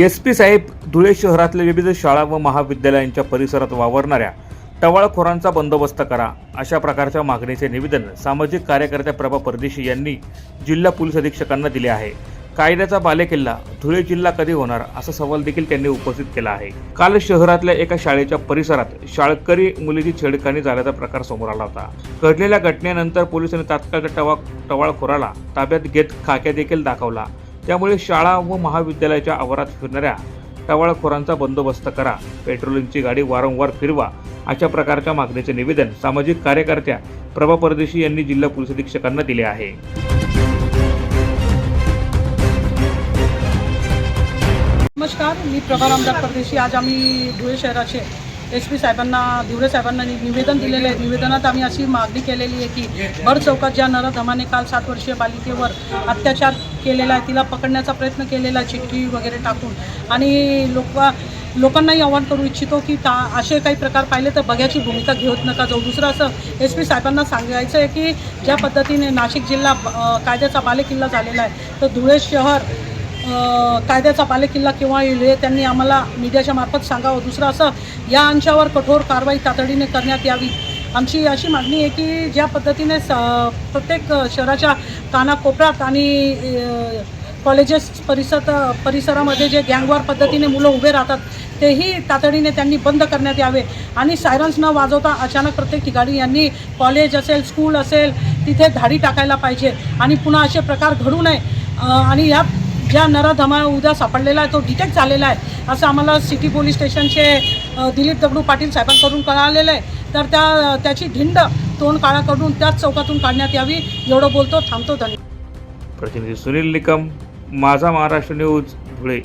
S P साहेब धुळे शहरातल्या विविध शाळा व महाविद्यालयांच्या परिसरात वावरणाऱ्या टवाळखोरांचा बंदोबस्त करा अशा प्रकारच्या मागणीचे निवेदन सामाजिक कार्यकर्त्या प्रभा परदेशी यांनी जिल्हा पोलीस अधीक्षकांना दिले आहे. कायद्याचा बालेकिल्ला धुळे जिल्हा कधी होणार असा सवाल देखील त्यांनी उपस्थित केला आहे. काल शहरातल्या एका शाळेच्या परिसरात शाळकरी मुलीची छेडखानी झाल्याचा प्रकार समोर आला होता. घडलेल्या घटनेनंतर पोलिसांनी तात्काळ टवा टवाळखोराला ताब्यात घेत खाक्या देखील दाखवला. त्यामुळे शाळा व महाविद्यालयाच्या आवारात फिरणाऱ्या टवाळखोरांचा बंदोबस्त करा. पेट्रोलिंगची गाडी वारंवार फिरवा अशा प्रकारच्या मागणीचे निवेदन सामाजिक कार्यकर्त्या प्रभा परदेशी यांनी जिल्हा पोलीस अधीक्षकांना दिले आहे. नमस्कार मी प्रभा रामदास परदेशी. आज आम्ही धुळे शहराचे एस पी साहेबांना धुळे साहेबांना निवेदन दिलेलं आहे. निवेदनात आम्ही अशी मागणी केलेली आहे की भर चौकात ज्या नरधमाने काल सात वर्षीय बालिकेवर अत्याचार केलेला आहे तिला पकडण्याचा प्रयत्न केलेला आहे चिठ्ठी वगैरे टाकून. आणि लोक लोकांनाही आव्हान करू इच्छितो की ता असे काही प्रकार पाहिले तर बघ्याची भूमिका घेत नका जाऊ. दुसरं असं एस पी साहेबांना सांगायचं आहे की ज्या पद्धतीने नाशिक जिल्हा कायद्याचा बालेकिल्ला झालेला आहे तर धुळे शहर कायद्याचा बालेकिल्ला केव्हा येईल हे त्यांनी आम्हाला मीडियाच्या मार्फत सांगावं. दुसरं असं या अंशावर कठोर कारवाई तातडीने करण्यात यावी. आमची अशी मागणी आहे की ज्या पद्धतीने स प्रत्येक शहराच्या कानाकोपऱ्यात आणि कॉलेजेस परिसर परिसरामध्ये जे गँगवार पद्धतीने मुलं उभे राहतात तेही तातडीने त्यांनी बंद करण्यात यावे. आणि सायरन्स न वाजवता अचानक प्रत्येक ठिकाणी यांनी कॉलेज असेल स्कूल असेल तिथे धाडी टाकायला पाहिजे. आणि पुन्हा असे प्रकार घडू नये. आणि या ज्या नराधमा उद्या सापडलेला आहे तो डिटेक्ट झालेला आहे असं आम्हाला सिटी पोलीस स्टेशनचे दिलीप दगडू पाटील साहेबांकडून कळालेलं आहे. तर त्या त्याची धिंड तोंड काळा करून त्याच चौकातून काढण्यात यावी एवढं बोलतो थांबतो धन्यवाद. प्रतिनिधी सुनील निकम माझा महाराष्ट्र न्यूज धुळे.